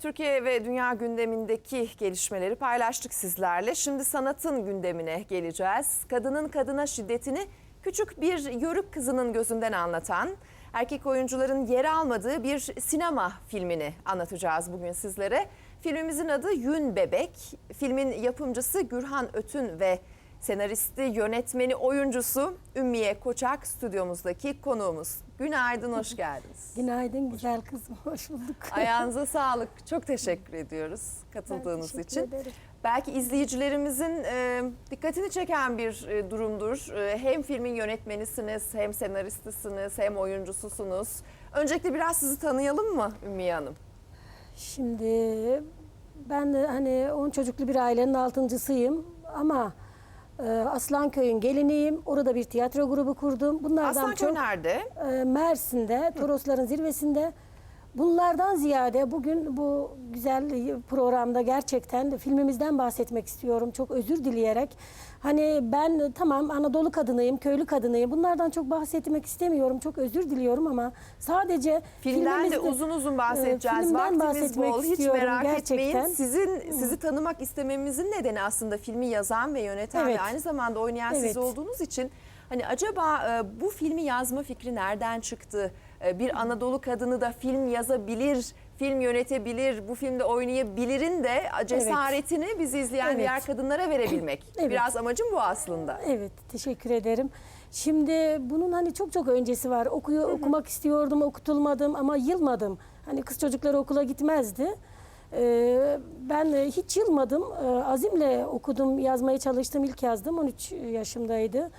Türkiye ve dünya gündemindeki gelişmeleri paylaştık sizlerle. Şimdi sanatın gündemine geleceğiz. Kadının kadına şiddetini küçük bir yörük kızının gözünden anlatan, erkek oyuncuların yer almadığı bir sinema filmini anlatacağız bugün sizlere. Filmimizin adı Yün Bebek. Filmin yapımcısı Gürhan Ötün ve senaristi, yönetmeni, oyuncusu Ümmiye Koçak stüdyomuzdaki konuğumuz. Günaydın, hoş geldiniz. Günaydın güzel kızım, hoş bulduk. Ayağınıza sağlık. Çok teşekkür ediyoruz katıldığınız Ben teşekkür için. ederim. Belki izleyicilerimizin e, dikkatini çeken bir e, durumdur. E, hem filmin yönetmenisiniz, hem senaristisiniz, hem oyuncususunuz. Öncelikle biraz sizi tanıyalım mı Ümmiye Hanım? Şimdi ben de hani 10 çocuklu bir ailenin altıncısıyım ama Aslanköy'ün geliniyim. Orada bir tiyatro grubu kurdum. Bunlardan Aslanköy çok nerede? e, Mersin'de, Torosların zirvesinde. Bunlardan ziyade bugün bu güzel programda gerçekten filmimizden bahsetmek istiyorum. Çok özür dileyerek. Hani ben tamam Anadolu kadınıyım, köylü kadınıyım. Bunlardan çok bahsetmek istemiyorum. Çok özür diliyorum ama sadece Filmden de uzun uzun bahsedeceğiz. Filmden Vaktimiz bahsetmek bol. Hiç merak gerçekten. etmeyin. Sizin sizi tanımak istememizin nedeni aslında filmi yazan ve yöneten Evet. ve aynı zamanda oynayan siz Evet. olduğunuz için hani acaba e, bu filmi yazma fikri nereden çıktı? E, bir Anadolu kadını da film yazabilir, film yönetebilir, bu filmde oynayabilirin de cesaretini bizi izleyen Evet. diğer kadınlara verebilmek. Evet. Biraz amacım bu aslında. Evet, teşekkür ederim. Şimdi bunun hani çok çok öncesi var. Okuyor, okumak istiyordum, okutulmadım ama yılmadım. Hani kız çocukları okula gitmezdi. Ee, ben hiç yılmadım. Ee, azimle okudum, yazmaya çalıştım. İlk yazdım, 13 yaşımdaydı.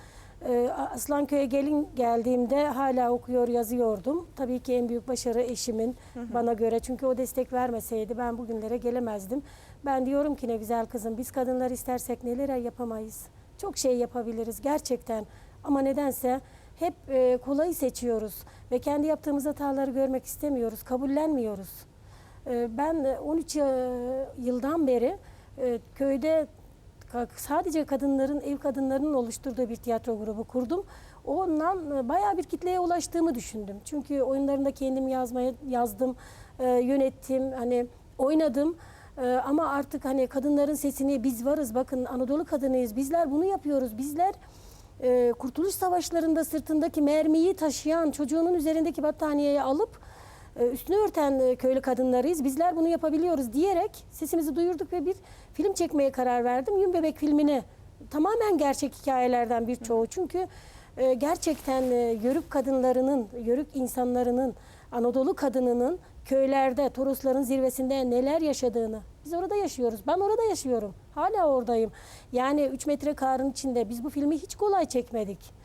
Ee, Aslanköy'e gelin geldiğimde hala okuyor, yazıyordum. Tabii ki en büyük başarı eşimin bana göre. Çünkü o destek vermeseydi ben bugünlere gelemezdim. Ben diyorum ki ne güzel kızım, biz kadınlar istersek neler yapamayız. Çok şey yapabiliriz gerçekten. Ama nedense hep e, kolayı seçiyoruz ve kendi yaptığımız hataları görmek istemiyoruz, kabullenmiyoruz. E, ben e, 13 ya- yıldan beri e, köyde sadece kadınların, ev kadınlarının oluşturduğu bir tiyatro grubu kurdum. Ondan e, bayağı bir kitleye ulaştığımı düşündüm. Çünkü oyunlarında kendim yazmaya yazdım, e, yönettim, hani oynadım. Ee, ama artık hani kadınların sesini biz varız bakın Anadolu kadınıyız bizler bunu yapıyoruz bizler e, Kurtuluş Savaşlarında sırtındaki mermiyi taşıyan çocuğunun üzerindeki battaniyeyi alıp e, üstünü örten e, köylü kadınlarıyız bizler bunu yapabiliyoruz diyerek sesimizi duyurduk ve bir film çekmeye karar verdim Yün Bebek filmini tamamen gerçek hikayelerden birçoğu çünkü e, gerçekten e, yörük kadınlarının yörük insanlarının Anadolu kadınının köylerde, Torosların zirvesinde neler yaşadığını biz orada yaşıyoruz. Ben orada yaşıyorum. Hala oradayım. Yani 3 metre karın içinde biz bu filmi hiç kolay çekmedik.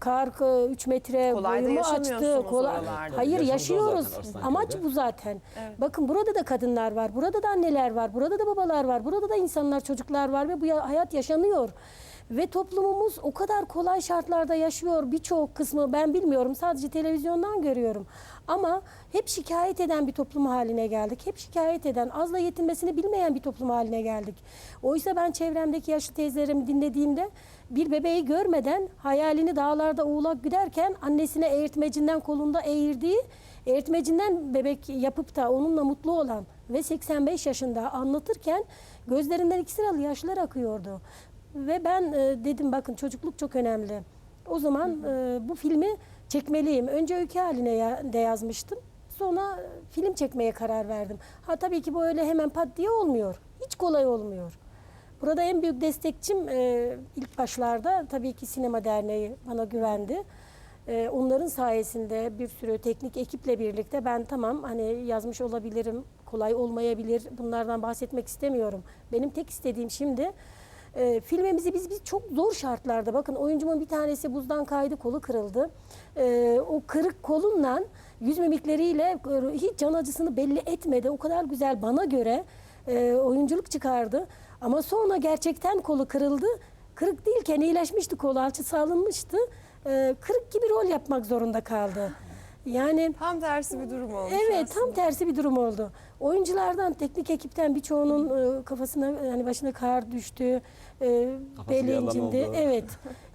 Kar 3 metre Kolay da boyumu yaşamıyorsunuz açtı. Kolay. oralarda. Hayır yaşıyoruz. zaten. Amaç bu zaten. Evet. Bakın burada da kadınlar var. Burada da anneler var. Burada da babalar var. Burada da insanlar, çocuklar var ve bu ya- hayat yaşanıyor. Ve toplumumuz o kadar kolay şartlarda yaşıyor. Birçok kısmı ben bilmiyorum. Sadece televizyondan görüyorum. Ama hep şikayet eden bir toplum haline geldik. Hep şikayet eden, azla yetinmesini bilmeyen bir toplum haline geldik. Oysa ben çevremdeki yaşlı teyzelerimi dinlediğimde bir bebeği görmeden hayalini dağlarda uğulak güderken annesine eğirtmecinden kolunda eğirdiği eğirtmecinden bebek yapıp da onunla mutlu olan ve 85 yaşında anlatırken gözlerinden iki sıralı yaşlar akıyordu. Ve ben e, dedim bakın çocukluk çok önemli. O zaman e, bu filmi çekmeliyim. Önce öykü haline ya- de yazmıştım. Sonra e, film çekmeye karar verdim. Ha tabii ki bu öyle hemen pat diye olmuyor. Hiç kolay olmuyor. Burada en büyük destekçim e, ilk başlarda tabii ki Sinema Derneği bana güvendi. E, onların sayesinde bir sürü teknik ekiple birlikte ben tamam hani yazmış olabilirim, kolay olmayabilir. Bunlardan bahsetmek istemiyorum. Benim tek istediğim şimdi e, filmimizi biz biz çok zor şartlarda bakın oyuncumun bir tanesi buzdan kaydı kolu kırıldı. E, o kırık kolunla yüz mimikleriyle e, hiç can acısını belli etmedi. O kadar güzel bana göre e, oyunculuk çıkardı. Ama sonra gerçekten kolu kırıldı. Kırık değilken iyileşmişti kolu, alçı salınmıştı. E, kırık gibi rol yapmak zorunda kaldı. Yani Tam tersi bir durum olmuş Evet tam aslında. tersi bir durum oldu. Oyunculardan, teknik ekipten birçoğunun e, kafasına yani başına kar düştü. E, incindi. oldu. Evet.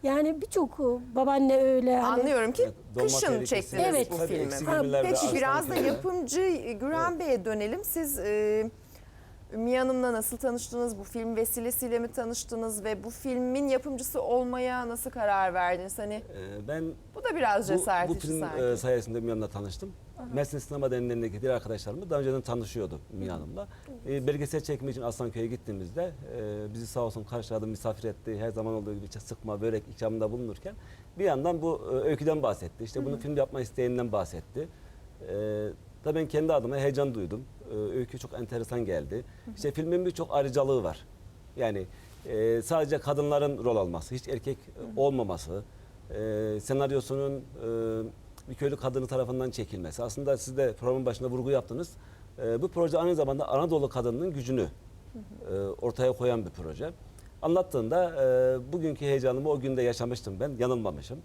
Yani birçok e, babaanne öyle. hani- Anlıyorum ki Evet, donma kışın tehlikesi. çektiniz Evet. bu Tabii filmi. Ha, peki Biraz da köyü. yapımcı Güran Bey'e dönelim. Siz e, Ümmü Hanım'la nasıl tanıştınız? Bu film vesilesiyle mi tanıştınız ve bu filmin yapımcısı olmaya nasıl karar verdiniz? Hani Ee, ben bu da biraz bu, cesaret bu işi film sanki. e, sayesinde Ümmü Hanım'la tanıştım. Mersin Sinema Derneği'ndeki diğer arkadaşlarımla daha önceden tanışıyordu Ümmü Hanım'la. E, belgesel çekmek için Aslanköy'e gittiğimizde e, bizi sağ olsun karşıladı, misafir etti. Her zaman olduğu gibi işte sıkma, börek ikramında bulunurken bir yandan bu e, öyküden bahsetti. İşte bunu film yapma isteğinden bahsetti. E, da ben kendi adıma heyecan duydum. E, öykü çok enteresan geldi. İşte filmin birçok ayrıcalığı var. Yani e, sadece kadınların rol alması, hiç erkek e, olmaması, e, senaryosunun e, bir köylü kadını tarafından çekilmesi. Aslında siz de programın başında vurgu yaptınız. E, bu proje aynı zamanda Anadolu kadınının gücünü e, ortaya koyan bir proje. Anlattığında e, bugünkü heyecanımı o günde yaşamıştım ben, yanılmamışım.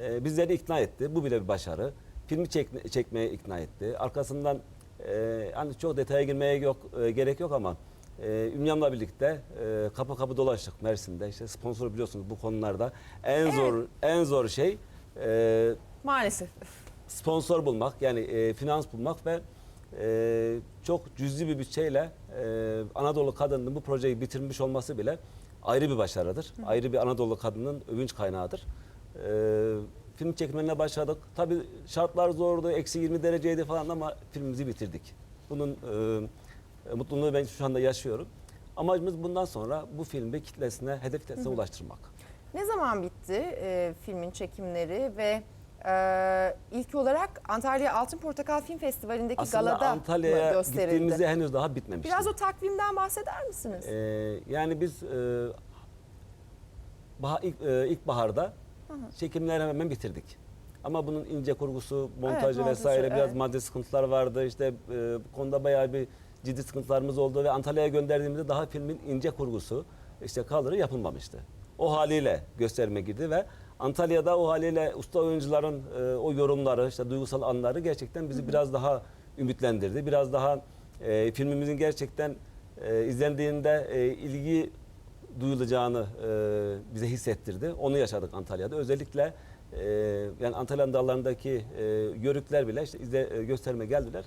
E, bizleri ikna etti, bu bile bir başarı. Filmi çek, çekmeye ikna etti. Arkasından e, hani çok detaya girmeye yok e, gerek yok ama e, Ümyan'la birlikte e, kapı kapı dolaştık Mersin'de. İşte sponsor biliyorsunuz bu konularda en zor en zor şey e, Maalesef. sponsor bulmak yani e, finans bulmak ve e, çok cüzi bir bütçeyle e, Anadolu kadının bu projeyi bitirmiş olması bile ayrı bir başarıdır. Ayrı bir Anadolu kadının övünç kaynağıdır. E, film çekimlerine başladık. Tabii şartlar zordu, eksi 20 dereceydi falan ama filmimizi bitirdik. Bunun e, mutluluğunu ben şu anda yaşıyorum. Amacımız bundan sonra bu filmi kitlesine, hedef kitlesine ulaştırmak. Ne zaman bitti e, filmin çekimleri ve e, ilk olarak Antalya Altın Portakal Film Festivali'ndeki Aslında galada Antalya'ya gittiğimizde henüz daha bitmemişti. Biraz o takvimden bahseder misiniz? Ee, yani biz e, bah, ilk, e, ilkbaharda çekimleri hemen bitirdik. Ama bunun ince kurgusu, montajı montajı, vesaire biraz evet. maddi sıkıntılar vardı. İşte e, bu konuda bayağı bir ciddi sıkıntılarımız oldu ve Antalya'ya gönderdiğimizde daha filmin ince kurgusu, işte kalırı yapılmamıştı. O haliyle gösterime girdi ve Antalya'da o haliyle usta oyuncuların e, o yorumları, işte duygusal anları gerçekten bizi biraz daha ümitlendirdi. Biraz daha e, filmimizin gerçekten e, izlendiğinde e, ilgi duyulacağını e, bize hissettirdi. Onu yaşadık Antalya'da. Özellikle e, yani Antalya'nın dağlarındaki e, yörükler bile işte izle, e, gösterime geldiler.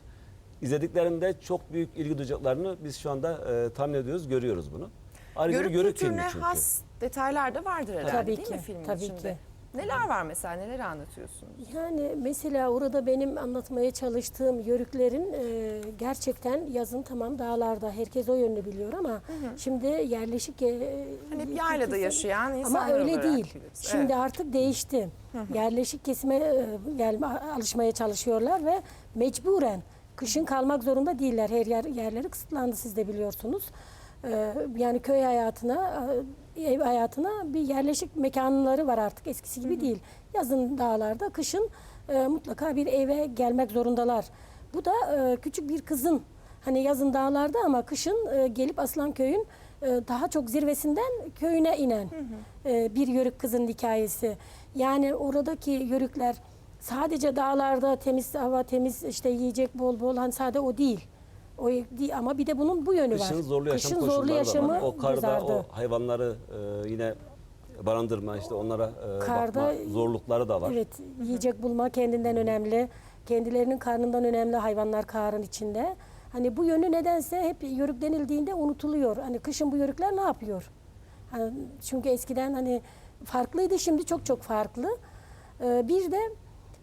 İzlediklerinde çok büyük ilgi duyacaklarını biz şu anda e, tahmin ediyoruz, görüyoruz bunu. Ayrıca Yörük bir yörük filmi çünkü. has detaylar da vardır herhalde Tabii değil mi ki, filmin tabii içinde? ki. Neler var mesela, neler anlatıyorsunuz? Yani mesela orada benim anlatmaya çalıştığım yörüklerin e, gerçekten yazın tamam dağlarda herkes o yönünü biliyor ama şimdi yerleşik e, Hani hep yaylada kesim- yaşayan insanlar ama öyle olarak değil. biliriz. Şimdi Evet. artık değişti. Yerleşik kesime e, gelme alışmaya çalışıyorlar ve mecburen kışın kalmak zorunda değiller. Her yer yerleri kısıtlandı siz de biliyorsunuz. E, yani köy hayatına e, ev hayatına bir yerleşik mekanları var artık eskisi gibi değil. Yazın dağlarda, kışın e, mutlaka bir eve gelmek zorundalar. Bu da e, küçük bir kızın hani yazın dağlarda ama kışın e, gelip Aslanköy'ün e, daha çok zirvesinden köyüne inen e, bir yörük kızın hikayesi. Yani oradaki yörükler sadece dağlarda temiz hava, temiz işte yiyecek bol bol hani sade o değil. O değil ama bir de bunun bu yönü var. Kışın zorlu yaşam Kışın koşulları zorlu da yaşamı var. O karda göz ardı. o hayvanları e, yine barındırma, işte onlara e, Karda- bakma zorlukları da var. Evet, yiyecek bulma kendinden önemli. Kendilerinin karnından önemli hayvanlar karın içinde. Hani bu yönü nedense hep yörük denildiğinde unutuluyor. Hani kışın bu yörükler ne yapıyor? Hani çünkü eskiden hani farklıydı, şimdi çok çok farklı. Ee, bir de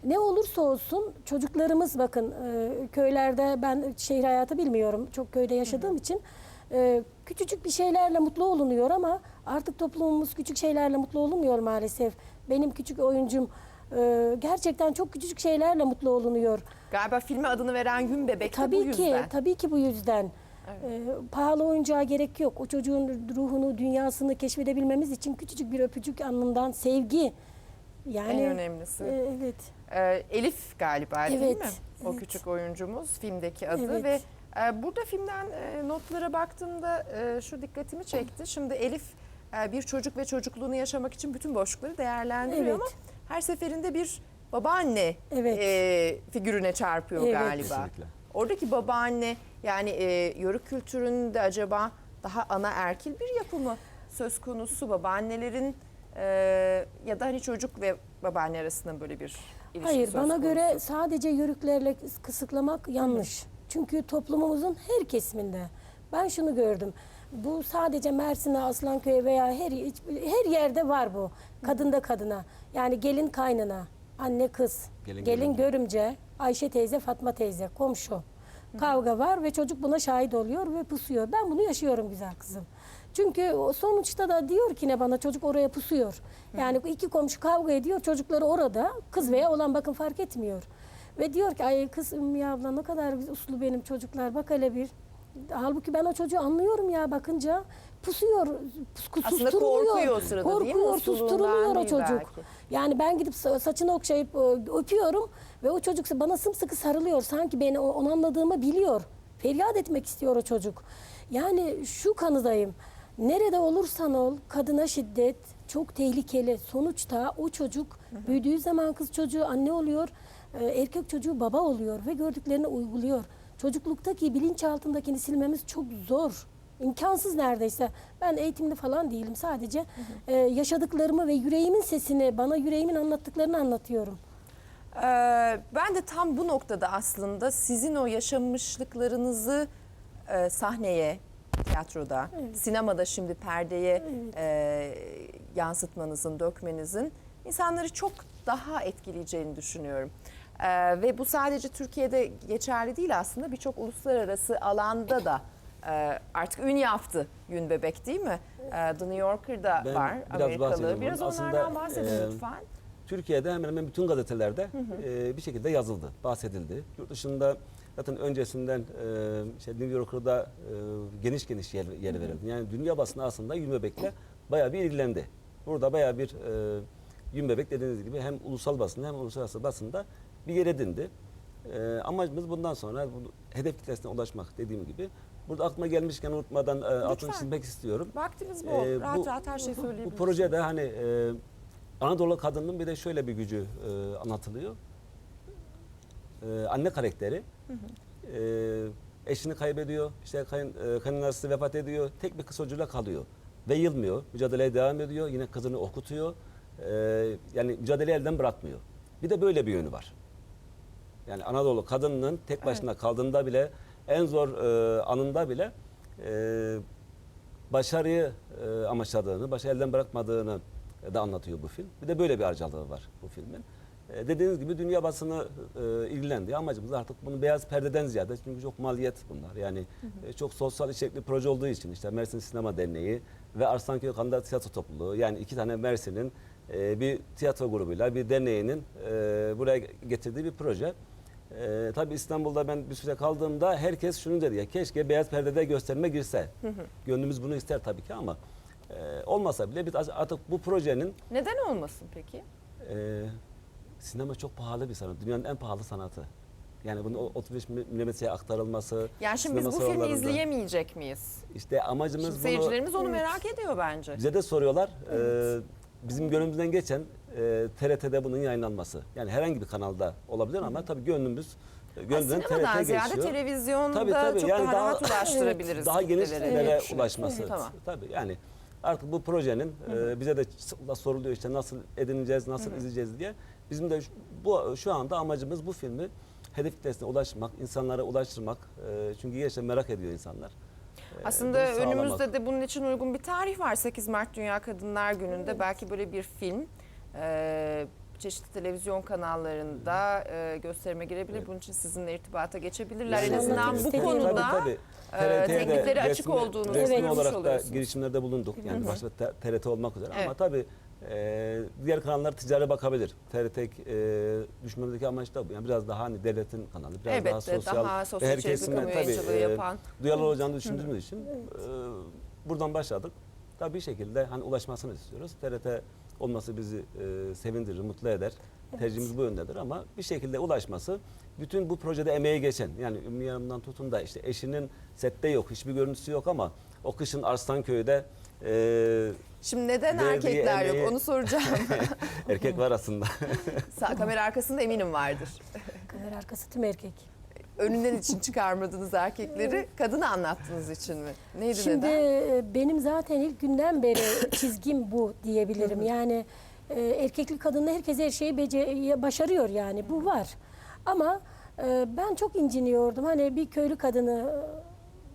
ne olursa olsun çocuklarımız bakın e, köylerde ben şehir hayatı bilmiyorum. Çok köyde yaşadığım için e, küçücük bir şeylerle mutlu olunuyor ama artık toplumumuz küçük şeylerle mutlu olunmuyor maalesef. Benim küçük oyuncum e, gerçekten çok küçücük şeylerle mutlu olunuyor. Galiba filme adını veren Gün Bebek bu Tabii ki, yüzden. tabii ki bu yüzden. E, pahalı oyuncağa gerek yok. O çocuğun ruhunu, dünyasını keşfedebilmemiz için küçücük bir öpücük anından sevgi. Yani En önemlisi. e, evet. Ee, Elif galiba değil Evet, mi? O evet. küçük oyuncumuz filmdeki adı Evet. ve e, burada filmden e, notlara baktığımda e, şu dikkatimi çekti. Şimdi Elif e, bir çocuk ve çocukluğunu yaşamak için bütün boşlukları değerlendiriyor Evet. ama her seferinde bir babaanne Evet. e, figürüne çarpıyor Evet. galiba. Kesinlikle. Oradaki babaanne yani e, yörük kültüründe acaba daha ana erkil bir yapı mı söz konusu babaannelerin e, ya da hani çocuk ve babaanne arasında böyle bir ilişki Hayır söz bana konusu? göre sadece yörüklerle kısıtlamak yanlış. Çünkü toplumumuzun her kesiminde ben şunu gördüm. Bu sadece Mersin'e, Aslanköy'e veya her her yerde var bu. Kadında kadına. Yani gelin kaynına, anne kız, Gelin gelin, görümce. görümce, Ayşe teyze, Fatma teyze, komşu. Kavga var ve çocuk buna şahit oluyor ve pusuyor. Ben bunu yaşıyorum güzel kızım. Çünkü sonuçta da diyor ki ne bana çocuk oraya pusuyor. Yani iki komşu kavga ediyor, çocukları orada. Kız veya olan bakın fark etmiyor. Ve diyor ki ay kız Ümmü abla ne kadar uslu benim çocuklar bak hele bir. Halbuki ben o çocuğu anlıyorum ya bakınca pusuyor, pus, Aslında susturuluyor. korkuyor o sırada değil mi? Korkuyor, Mutluluğundan susturuluyor o değil çocuk. belki. Yani ben gidip sa- saçını okşayıp e, öpüyorum ve o çocuk bana sımsıkı sarılıyor. Sanki beni o- onu anladığımı biliyor. Feryat etmek istiyor o çocuk. Yani şu kanıdayım. Nerede olursan ol kadına şiddet çok tehlikeli. Sonuçta o çocuk büyüdüğü zaman kız çocuğu anne oluyor, e, erkek çocuğu baba oluyor ve gördüklerini uyguluyor. Çocukluktaki bilinçaltındakini silmemiz çok zor. İmkansız neredeyse. Ben eğitimli falan değilim. Sadece e, yaşadıklarımı ve yüreğimin sesini, bana yüreğimin anlattıklarını anlatıyorum. Ee, ben de tam bu noktada aslında sizin o yaşamışlıklarınızı e, sahneye, tiyatroda, sinemada şimdi perdeye e, yansıtmanızın, dökmenizin insanları çok daha etkileyeceğini düşünüyorum. Ee, ve bu sadece Türkiye'de geçerli değil aslında birçok uluslararası alanda da e, artık ün yaptı Yün Bebek değil mi? Ee, The New Yorker'da Ben var biraz Amerikalı. Biraz. Aslında, onlardan bahsedin e, lütfen. Türkiye'de hemen hemen bütün gazetelerde e, bir şekilde yazıldı, bahsedildi. Yurt dışında zaten öncesinden e, işte New Yorker'da e, geniş geniş yer, yer verildi. Yani dünya basını aslında Yün Bebek'le bayağı bir ilgilendi. Burada bayağı bir e, Yün Bebek dediğiniz gibi hem ulusal basında hem uluslararası basında bir yer edindi. E, amacımız bundan sonra bu hedef kitlesine ulaşmak dediğim gibi. Burada aklıma gelmişken unutmadan e, altını çizmek istiyorum. Vaktimiz bol. Rahat bu- rahat her şeyi Bu söyleyebiliriz. projede hani e, Anadolu kadının bir de şöyle bir gücü e, anlatılıyor. E, anne karakteri e, eşini kaybediyor, işte kayın, e, kaynanası vefat ediyor, tek bir kız çocuğuyla kalıyor. Ve yılmıyor, mücadeleye devam ediyor, yine kızını okutuyor. E, yani mücadeleyi elden bırakmıyor. Bir de böyle bir yönü var. Yani Anadolu kadınının tek başına kaldığında bile, en zor e, anında bile e, başarıyı e, amaçladığını, başarı elden bırakmadığını da anlatıyor bu film. Bir de böyle bir harcalığı var bu filmin. E, dediğiniz gibi dünya basını e, ilgilendi. Amacımız artık bunu beyaz perdeden ziyade çünkü çok maliyet bunlar. Yani e, çok sosyal içerikli proje olduğu için işte Mersin Sinema Derneği ve Arslanköy Kanda Tiyatro Topluluğu yani iki tane Mersin'in e, bir tiyatro grubuyla bir derneğinin e, buraya getirdiği bir proje. Ee, tabii İstanbul'da ben bir süre kaldığımda herkes şunu dedi ya keşke beyaz perdede gösterime girse. Gönlümüz bunu ister tabii ki ama e, olmasa bile biz artık bu projenin Neden olmasın peki? e, sinema çok pahalı bir sanat. Dünyanın en pahalı sanatı. Yani bunun o 35 milimetreye aktarılması. Yani şimdi biz bu filmi izleyemeyecek miyiz? İşte amacımız Şimdi bunu seyircilerimiz onu merak ediyor bence. bize de soruyorlar. Ee, bizim gönlümüzden geçen e, TRT'de bunun yayınlanması. Yani herhangi bir kanalda olabilir ama tabii gönlümüz e, sinemadan TRT ziyade geçiyor. televizyonda Tabii, tabii. çok Yani daha, daha- rahat ulaştırabiliriz. daha geniş kitlelere düşünüyorum. ulaşması. Tamam. Tabii yani artık bu projenin e, bize de sıklıkla soruluyor işte nasıl edineceğiz, nasıl izleyeceğiz diye. Bizim de şu- bu şu anda amacımız bu filmi hedef kitlesine ulaşmak, insanlara ulaştırmak. E, çünkü gerçekten merak ediyor insanlar. E, Aslında önümüzde de bunun için uygun bir tarih var. 8 Mart Dünya Kadınlar Günü'nde belki böyle bir film e, çeşitli televizyon kanallarında e, gösterime girebilir. Bunun için sizinle irtibata geçebilirler. en Yani- azından bu konuda Tabii, tabii. e, teklifleri açık resmi- olduğunu resmi görmüş olarak da girişimlerde bulunduk. Yani başta te- TRT olmak üzere Evet. ama tabii e, diğer kanallar ticari bakabilir. TRT e, düşmemizdeki amaç da bu. Yani biraz daha hani devletin kanalı, biraz daha Elbette sosyal daha sosyal her içerikli kesimden tabii e, yapan. duyarlı olacağını düşündüğümüz için e, buradan başladık. Tabii bir şekilde hani ulaşmasını istiyoruz. TRT olması bizi e, sevindirir, mutlu eder. Tercihimiz bu yöndedir ama bir şekilde ulaşması bütün bu projede emeği geçen yani Ümmü Hanım'dan tutun da işte eşinin sette yok, hiçbir görüntüsü yok ama o kışın Arslanköy'de e, Şimdi neden Verdiği erkekler yok emeği- onu soracağım. erkek var aslında. Kamera arkasında eminim vardır. Kamera arkası tüm erkek. Önünden için çıkarmadınız erkekleri. Kadını anlattığınız için mi? Neydi Şimdi neden? e, benim zaten ilk günden beri çizgim bu diyebilirim. Yani e, erkekli kadınla herkes her şeyi bece- başarıyor yani bu var. Ama e, ben çok inciniyordum. Hani bir köylü kadını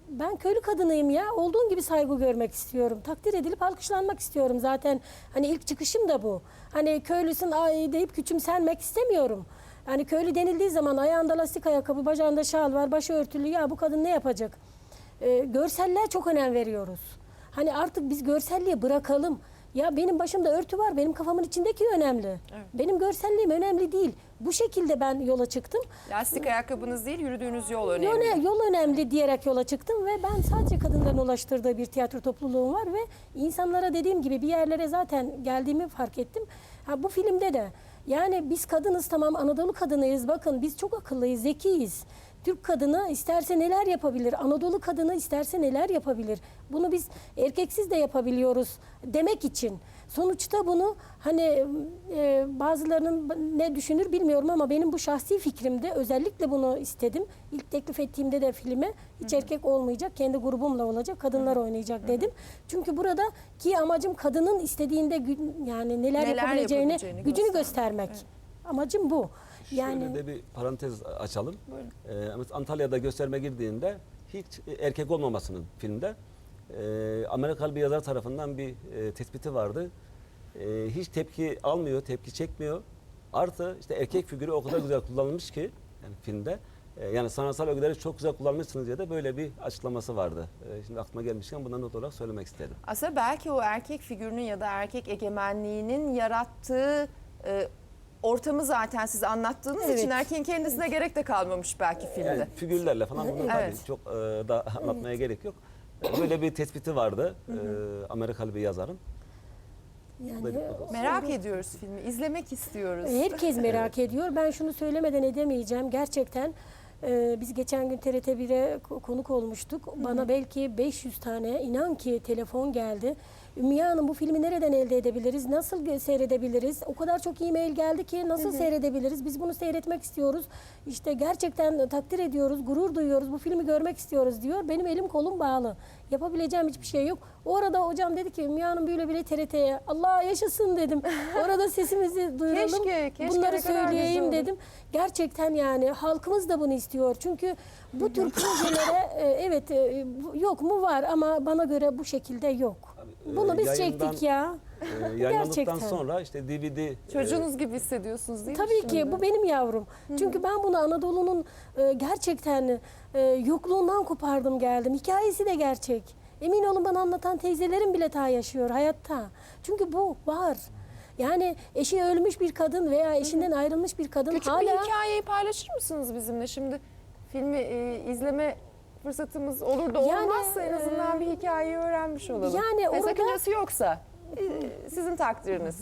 ben köylü kadınıyım ya. Olduğum gibi saygı görmek istiyorum. Takdir edilip alkışlanmak istiyorum. Zaten hani ilk çıkışım da bu. Hani köylüsün ay deyip küçümsenmek istemiyorum. Hani köylü denildiği zaman ayağında lastik ayakkabı, bacağında şal var, başı örtülü. Ya bu kadın ne yapacak? Ee, görselliğe çok önem veriyoruz. Hani artık biz görselliği bırakalım. Ya benim başımda örtü var, benim kafamın içindeki önemli. Benim görselliğim önemli değil. Bu şekilde ben yola çıktım. Lastik ayakkabınız değil, yürüdüğünüz yol önemli. Yol, yol önemli diyerek yola çıktım ve ben sadece kadınların ulaştırdığı bir tiyatro topluluğum var ve insanlara dediğim gibi bir yerlere zaten geldiğimi fark ettim. Ha, bu filmde de yani biz kadınız tamam Anadolu kadınıyız bakın biz çok akıllıyız, zekiyiz. Türk kadını isterse neler yapabilir, Anadolu kadını isterse neler yapabilir. Bunu biz erkeksiz de yapabiliyoruz demek için. Sonuçta bunu hani e, bazılarının ne düşünür bilmiyorum ama benim bu şahsi fikrimde özellikle bunu istedim. İlk teklif ettiğimde de filme hiç erkek olmayacak, kendi grubumla olacak, kadınlar oynayacak dedim. Çünkü burada ki amacım kadının istediğinde gü- yani neler, Neler yapabileceğini, yapabileceğini gücünü göstermek. göstermek. Amacım bu. Yani Şöyle de bir parantez açalım. Ee, mesela Antalya'da gösterime girdiğinde hiç erkek olmamasının filmde e, Amerikalı bir yazar tarafından bir e, tespiti vardı. E, hiç tepki almıyor, tepki çekmiyor. Artı işte erkek figürü o kadar güzel kullanılmış ki yani filmde. e, yani sanatsal ögeleri çok güzel kullanmışsınız diye de böyle bir açıklaması vardı. E, şimdi aklıma gelmişken bundan not olarak söylemek istedim. Aslında belki o erkek figürünün ya da erkek egemenliğinin yarattığı e, ortamı zaten siz anlattığınız Evet. için erkeğin kendisine gerek de kalmamış belki filmde. Yani figürlerle falan bunu tabii Evet. çok e, da anlatmaya gerek yok. Böyle bir tespiti vardı e, Amerikalı bir yazarın. yani Böyle- Merak ediyoruz filmi, izlemek istiyoruz. Herkes merak ediyor. Ben şunu söylemeden edemeyeceğim. Gerçekten e, biz geçen gün TRT 1'e ko- konuk olmuştuk. Bana belki 500 tane inan ki telefon geldi. Ümmüye Hanım bu filmi nereden elde edebiliriz? Nasıl seyredebiliriz? O kadar çok e-mail geldi ki nasıl seyredebiliriz? Biz bunu seyretmek istiyoruz. İşte gerçekten takdir ediyoruz, gurur duyuyoruz. Bu filmi görmek istiyoruz diyor. Benim elim kolum bağlı. Yapabileceğim hiçbir şey yok. O arada hocam dedi ki Ümmüye Hanım böyle bile TRT'ye Allah yaşasın dedim. Orada sesimizi duyuralım. Keşke, keşke Bunları ne kadar söyleyeyim güzel olur. dedim. Gerçekten yani halkımız da bunu istiyor. Çünkü bu tür projelere e, evet e, bu- yok mu var ama bana göre bu şekilde yok. e, Bunu biz yayından- çektik ya. Ee, yayınlandıktan Gerçekten. sonra işte DVD e, Çocuğunuz gibi hissediyorsunuz değil mi? Tabii şimdi? ki bu benim yavrum. Çünkü ben bunu Anadolu'nun e, gerçekten e, yokluğundan kopardım geldim. Hikayesi de gerçek. Emin olun bana anlatan teyzelerim bile daha yaşıyor hayatta. Çünü bu var. Yani eşi ölmüş bir kadın veya eşinden ayrılmış bir kadın Küçük hala bir hikayeyi paylaşır mısınız bizimle? Şimdi filmi e, izleme fırsatımız olur da Yani, olmazsa en azından bir hikayeyi öğrenmiş olalım. yani Ve orada- sakıncası yoksa e, sizin takdiriniz.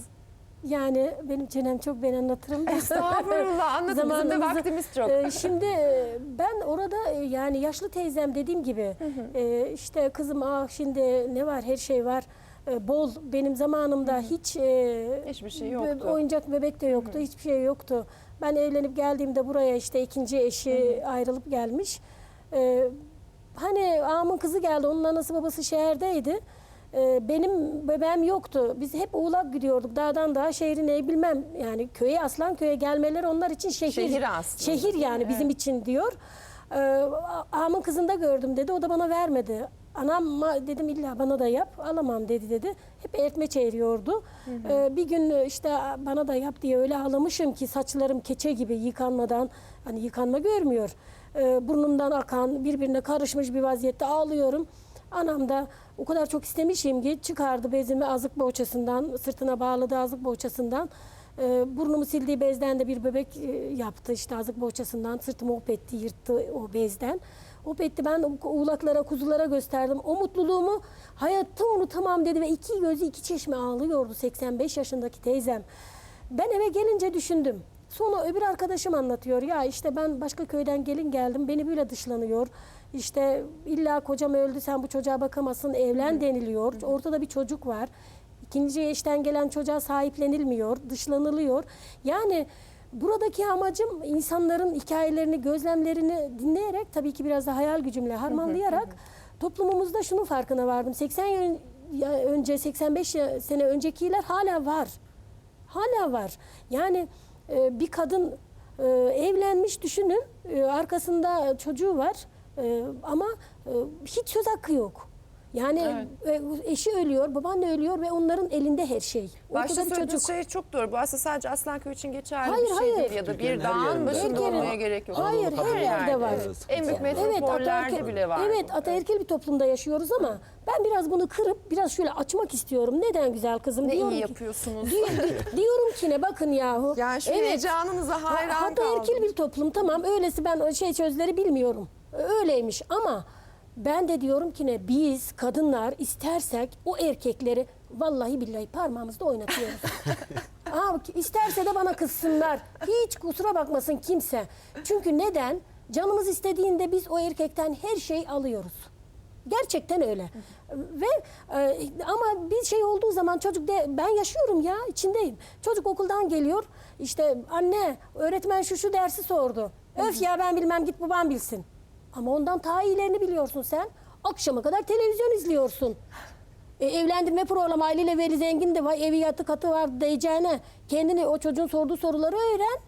Yani benim çenem çok ben anlatırım. Estağfurullah anlatın bizim de Zamanımızı- vaktimiz çok. Ee, şimdi e, ben orada e, yani yaşlı teyzem dediğim gibi e, işte kızım ah şimdi ne var her şey var. E, bol benim zamanımda hiç e, Hiçbir şey be- yoktu. oyuncak bebek de yoktu. Hiçbir şey yoktu. Ben evlenip geldiğimde buraya işte ikinci eşi ayrılıp gelmiş. E, hani ağamın kızı geldi. Onun anası babası şehirdeydi. E, benim bebeğim yoktu. Biz hep uğlak gidiyorduk. Dağdan dağa şehrine bilmem yani köye aslan köye gelmeleri onlar için şehir. Şehir aslında. Şehir yani bizim için diyor. Ee, ağamın kızında gördüm dedi. O da bana vermedi. Anam dedim illa bana da yap. Alamam dedi dedi. Hep eritme çeviriyordu. Ee, bir gün işte bana da yap diye öyle ağlamışım ki saçlarım keçe gibi yıkanmadan hani yıkanma görmüyor. Ee, burnumdan akan birbirine karışmış bir vaziyette ağlıyorum. Anam da o kadar çok istemişim ki çıkardı bezimi azık bohçasından, sırtına bağladı azık bohçasından. Ee, burnumu sildiği bezden de bir bebek e, yaptı işte azık bohçasından. Sırtımı opetti, yırttı o bezden. Opetti ben o uğlaklara, kuzulara gösterdim. O mutluluğumu hayatta unutamam dedi ve iki gözü iki çeşme ağlıyordu 85 yaşındaki teyzem. Ben eve gelince düşündüm. Sonra öbür arkadaşım anlatıyor. Ya işte ben başka köyden gelin geldim. Beni böyle dışlanıyor. İşte illa kocam öldü sen bu çocuğa bakamazsın evlen deniliyor. Ortada bir çocuk var. İkinci eşten gelen çocuğa sahiplenilmiyor, dışlanılıyor. Yani buradaki amacım insanların hikayelerini, gözlemlerini dinleyerek tabii ki biraz da hayal gücümle harmanlayarak toplumumuzda şunun farkına vardım. 80 yıl önce 85 ya- sene öncekiler hala var. Hala var. Yani e, bir kadın e, evlenmiş düşünün e, arkasında çocuğu var e, ama e, hiç söz hakkı yok. Yani e, eşi ölüyor, babaanne ölüyor ve onların elinde her şey. Başta Ortada bir söylediğiniz şey çok doğru. Bu aslında sadece Aslanköy için geçerli Hayır, bir şey hayır. değil ya da Türkiye'nin bir dağın başında olmaya gerek yok. Hayır, Anadolu her yerde var. e, En büyük metropollerde ataerkil- bile var. Evet, ataerkil bir toplumda yaşıyoruz ama ben biraz bunu kırıp biraz şöyle açmak istiyorum. Neden güzel kızım? Ne diyorum iyi ki- yapıyorsunuz. Di- di- diyorum ki ne bakın yahu. Yani şu Evet. heyecanınıza hayran Ha- Ataerkil kaldım. bir toplum tamam öylesi ben o şey sözleri bilmiyorum. Öyleymiş ama ben de diyorum ki ne biz kadınlar istersek o erkekleri vallahi billahi parmağımızda oynatıyoruz. Aa, isterse de bana kızsınlar. Hiç kusura bakmasın kimse. Çünkü neden? Canımız istediğinde biz o erkekten her şeyi alıyoruz. Gerçekten öyle. Ve e, ama bir şey olduğu zaman çocuk de ben yaşıyorum ya içindeyim. Çocuk okuldan geliyor. işte anne öğretmen şu şu dersi sordu. Öf ya ben bilmem git baban bilsin. Ama ondan daha iyilerini biliyorsun sen. Akşama kadar televizyon izliyorsun. E, evlendirme programı aileyle veli zengin de var. Evi yatı katı var diyeceğine kendini o çocuğun sorduğu soruları öğren.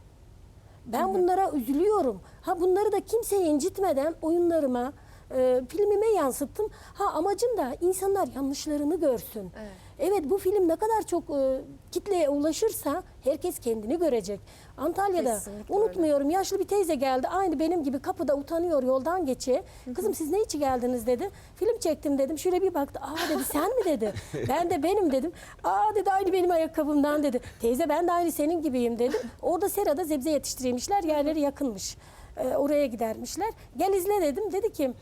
Ben bunlara üzülüyorum. Ha bunları da kimseyi incitmeden oyunlarıma, e, filmime yansıttım. Ha amacım da insanlar yanlışlarını görsün. Evet. bu film ne kadar çok e, kitleye ulaşırsa herkes kendini görecek. Antalya'da Kesinlikle unutmuyorum yaşlı bir teyze geldi. Aynı benim gibi kapıda utanıyor yoldan geçe. Kızım siz ne için geldiniz dedi. Film çektim dedim. Şöyle bir baktı. Aa dedi sen mi dedi. Ben de benim dedim. Aa dedi aynı benim ayakkabımdan dedi. Teyze ben de aynı senin gibiyim dedim. Orada serada zebze yetiştirirmişler. Yerleri yakınmış. Ee, oraya gidermişler. Gel izle dedim. Dedi ki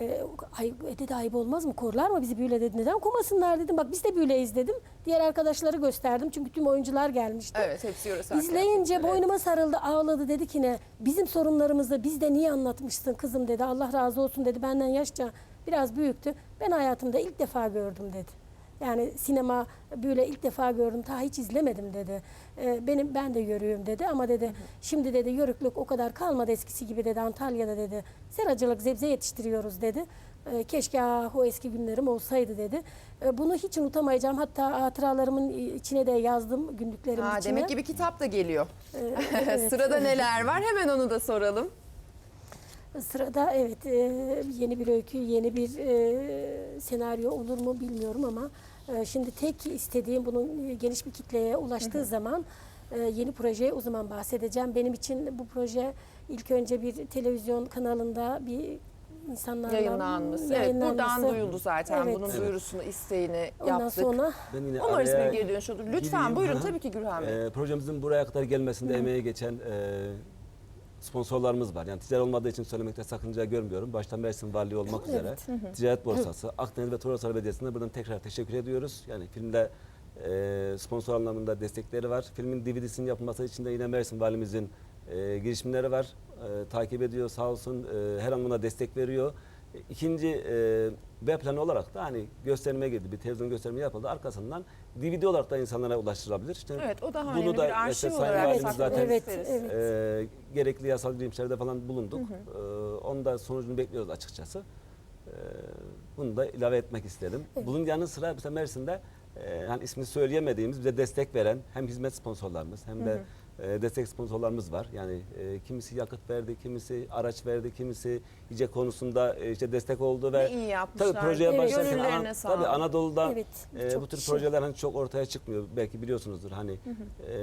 e, ay, dedi ayıp olmaz mı? Korlar mı bizi böyle dedi. Neden komasınlar dedim. Bak biz de böyleyiz dedim. Diğer arkadaşları gösterdim. Çünkü tüm oyuncular gelmişti. Evet hepsi yöresel. İzleyince boynuma sarıldı, ağladı dedi ki ne? Bizim sorunlarımızı bizde niye anlatmışsın kızım dedi. Allah razı olsun dedi. Benden yaşça biraz büyüktü. Ben hayatımda ilk defa gördüm dedi. Yani sinema böyle ilk defa gördüm. Ta hiç izlemedim dedi. Ee, benim ben de yörüğüm dedi ama dedi şimdi dedi yörüklük o kadar kalmadı eskisi gibi dedi Antalya'da dedi. Seracılık zebze yetiştiriyoruz dedi. Ee, keşke ah, o eski günlerim olsaydı dedi. Ee, bunu hiç unutamayacağım. Hatta hatıralarımın içine de yazdım günlüklerimin Ha, içine. demek ki bir kitap da geliyor. Ee, evet. Sırada neler var? Hemen onu da soralım. Sırada evet e, yeni bir öykü, yeni bir e, senaryo olur mu bilmiyorum ama e, şimdi tek istediğim bunun e, geniş bir kitleye ulaştığı zaman e, yeni projeye o zaman bahsedeceğim. Benim için bu proje ilk önce bir televizyon kanalında bir insanlarla Yayınlanması. Evet, buradan duyuldu zaten. Evet. Bunun Evet. duyurusunu, isteğini Ondan yaptık. sonra Ben yine Umarız geri dönüş olur. Lütfen gireyim. buyurun Hı hı. tabii ki Gürhan Bey. Ee, projemizin buraya kadar gelmesinde emeği geçen e, sponsorlarımız var. Yani ticaret olmadığı için söylemekte sakınca görmüyorum. Başta Mersin Valiliği olmak üzere Ticaret Borsası, Akdeniz ve Toroslar Belediyesi'ne buradan tekrar teşekkür ediyoruz. Yani filmde e, sponsor anlamında destekleri var. Filmin DVD'sinin yapılması için de yine Mersin Valimizin e, girişimleri var. E, takip ediyor sağ olsun. E, her an buna destek veriyor. İkinci e, B planı olarak da hani gösterime girdi. Bir televizyon gösterimi yapıldı. Arkasından DVD olarak da insanlara ulaştırılabilir. İşte Evet o daha bunu önemli da bir arşiv işte olarak saklamak zaten Evet, evet. e, gerekli yasal girişimlerde falan bulunduk. E, onun da sonucunu bekliyoruz açıkçası. E, bunu da ilave etmek istedim. Bunun yanı sıra mesela Mersin'de e, hani ismini söyleyemediğimiz bize destek veren hem hizmet sponsorlarımız hem de e, destek sponsorlarımız var. Yani e, kimisi yakıt verdi, kimisi araç verdi, kimisi yiyecek konusunda e, işte destek oldu ve Ne iyi yapmışlar. tabii projeye Evet. başlarken Gönüllerine Ana- sağlık. tabii Anadolu'da Evet, e, bu tür kişi. projeler hani çok ortaya çıkmıyor. Belki biliyorsunuzdur hani e,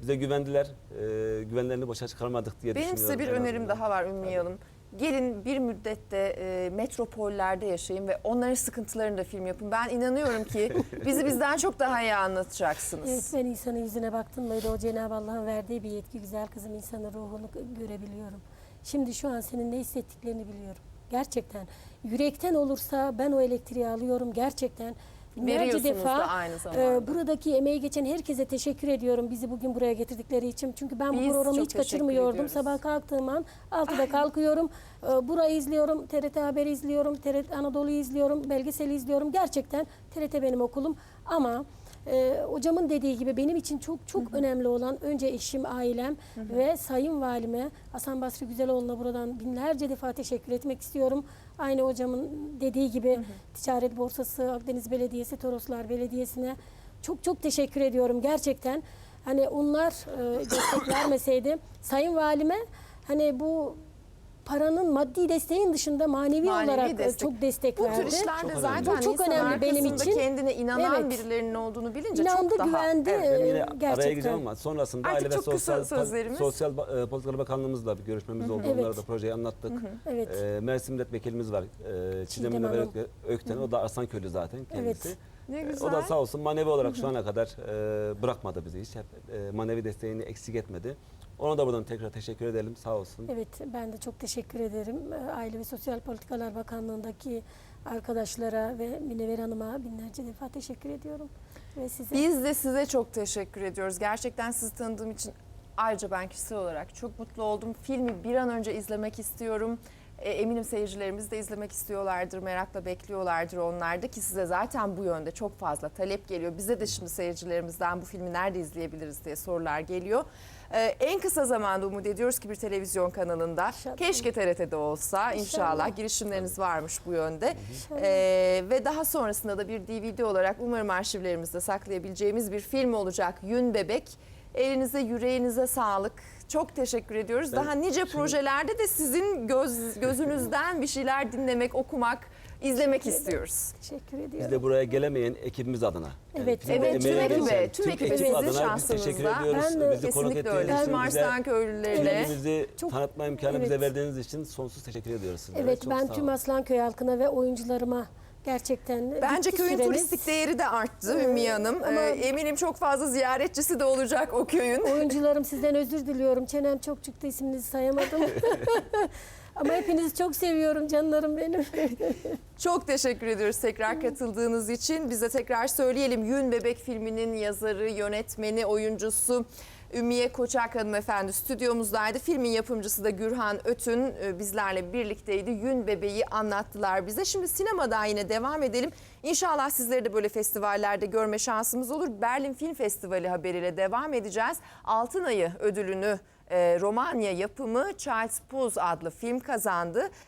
bize güvendiler. E, güvenlerini boşa çıkarmadık diye Benim düşünüyorum. size bir en önerim azından. daha var Ümmüye Hanım. Gelin bir müddette e, metropollerde yaşayın ve onların sıkıntılarını da film yapın. Ben inanıyorum ki bizi bizden çok daha iyi anlatacaksınız. Evet ben insanın yüzüne baktım mıydı o Cenab-ı Allah'ın verdiği bir yetki güzel kızım insanın ruhunu gö- görebiliyorum. Şimdi şu an senin ne hissettiklerini biliyorum. Gerçekten yürekten olursa ben o elektriği alıyorum gerçekten. Veriyorsunuz defa da aynı e, buradaki emeği geçen herkese teşekkür ediyorum bizi bugün buraya getirdikleri için. Çünkü ben Biz bu programı hiç kaçırmıyordum. ediyoruz. Sabah kalktığım an 6'da kalkıyorum. E, burayı izliyorum, TRT Haber'i izliyorum, TRT Anadolu'yu izliyorum, belgeseli izliyorum. Gerçekten TRT benim okulum ama e, hocamın dediği gibi benim için çok çok önemli olan önce eşim, ailem ve Sayın Valime Hasan Basri Güzeloğlu'na buradan binlerce defa teşekkür etmek istiyorum. Aynı hocamın dediği gibi Ticaret Borsası, Akdeniz Belediyesi, Toroslar Belediyesi'ne çok çok teşekkür ediyorum gerçekten. Hani onlar e, destek vermeseydi Sayın Valime hani bu paranın maddi desteğin dışında manevi, Manevi olarak e, destek. çok destek Bu tür verdi. işlerde Çok zaten önemli. Bu çok önemli benim için. kendine inanan Evet. birilerinin olduğunu bilince İnandı, çok daha. güvendi. Evet. Ben yine Ee, araya gerçekten. gireceğim ama sonrasında Artık Aile ve çok kısa Sosyal. Sosyal e, Politikalar Bakanlığımızla bir görüşmemiz oldu. Evet. Onlara da projeyi anlattık. Evet. E, Mersin Milletvekilimiz var. E, Çiğdem Münevver Ökten. O da Arslanköylü zaten kendisi. Evet. Ne E, güzel. O da sağ olsun manevi olarak şu ana kadar e, bırakmadı bizi hiç. Hep e, manevi desteğini eksik etmedi. Ona da buradan tekrar teşekkür edelim. Sağ olsun. Evet ben de çok teşekkür ederim. Ee, Aile ve Sosyal Politikalar Bakanlığı'ndaki arkadaşlara ve Münevver Hanım'a binlerce defa teşekkür ediyorum. Ve size. Biz de size çok teşekkür ediyoruz. Gerçekten sizi tanıdığım için ayrıca ben kişisel olarak çok mutlu oldum. Filmi bir an önce izlemek istiyorum. E, Eminim seyircilerimiz de izlemek istiyorlardır, merakla bekliyorlardır onlar da ki size zaten bu yönde çok fazla talep geliyor. Bize de şimdi seyircilerimizden bu filmi nerede izleyebiliriz diye sorular geliyor. E, En kısa zamanda umut ediyoruz ki bir televizyon kanalında, İnşallah. keşke TRT'de olsa inşallah, İnşallah. girişimleriniz varmış bu yönde. Ee, ve daha sonrasında da bir DVD olarak umarım arşivlerimizde saklayabileceğimiz bir film olacak. Yün Bebek. Elinize yüreğinize sağlık. Çok teşekkür ediyoruz. Ben daha nice şimdi- projelerde de sizin göz gözünüzden bir şeyler dinlemek, okumak, izlemek Teşekkür istiyoruz. Teşekkür Biz ediyorum. de buraya gelemeyen ekibimiz adına. Evet, filmde Evet, tüm ekibe, geçen tüm ekibe sizin adına biz teşekkür ediyoruz. Ben de Bizi konuk Kesinlikle öyle. ettiğiniz için Tüm bize köylülerine. filmimizi Çok- tanıtma imkanı evet. bize verdiğiniz için sonsuz teşekkür ediyoruz sizlere. Evet Çok ben sağ tüm olun. Aslanköy halkına ve oyuncularıma gerçekten Bence bitti köyün süreniz. turistik değeri de arttı Ee, Ümmü Hanım. ama- Ee, eminim çok fazla ziyaretçisi de olacak o köyün. Oyuncularım sizden özür diliyorum. Çenem çok çıktı isminizi sayamadım. Ama hepinizi çok seviyorum canlarım benim. Çok teşekkür ediyoruz tekrar katıldığınız için. Bize tekrar söyleyelim. Yün Bebek filminin yazarı, yönetmeni, oyuncusu Ümmiye Koçak hanımefendi stüdyomuzdaydı. Filmin yapımcısı da Gürhan Ötün e, bizlerle birlikteydi. Yün Bebeği anlattılar bize. Şimdi sinemadan yine devam edelim. İnşallah sizleri de böyle festivallerde görme şansımız olur. Berlin Film Festivali haberiyle devam edeceğiz. Altın Ayı ödülünü e, Romanya yapımı Charles Puz adlı film kazandı.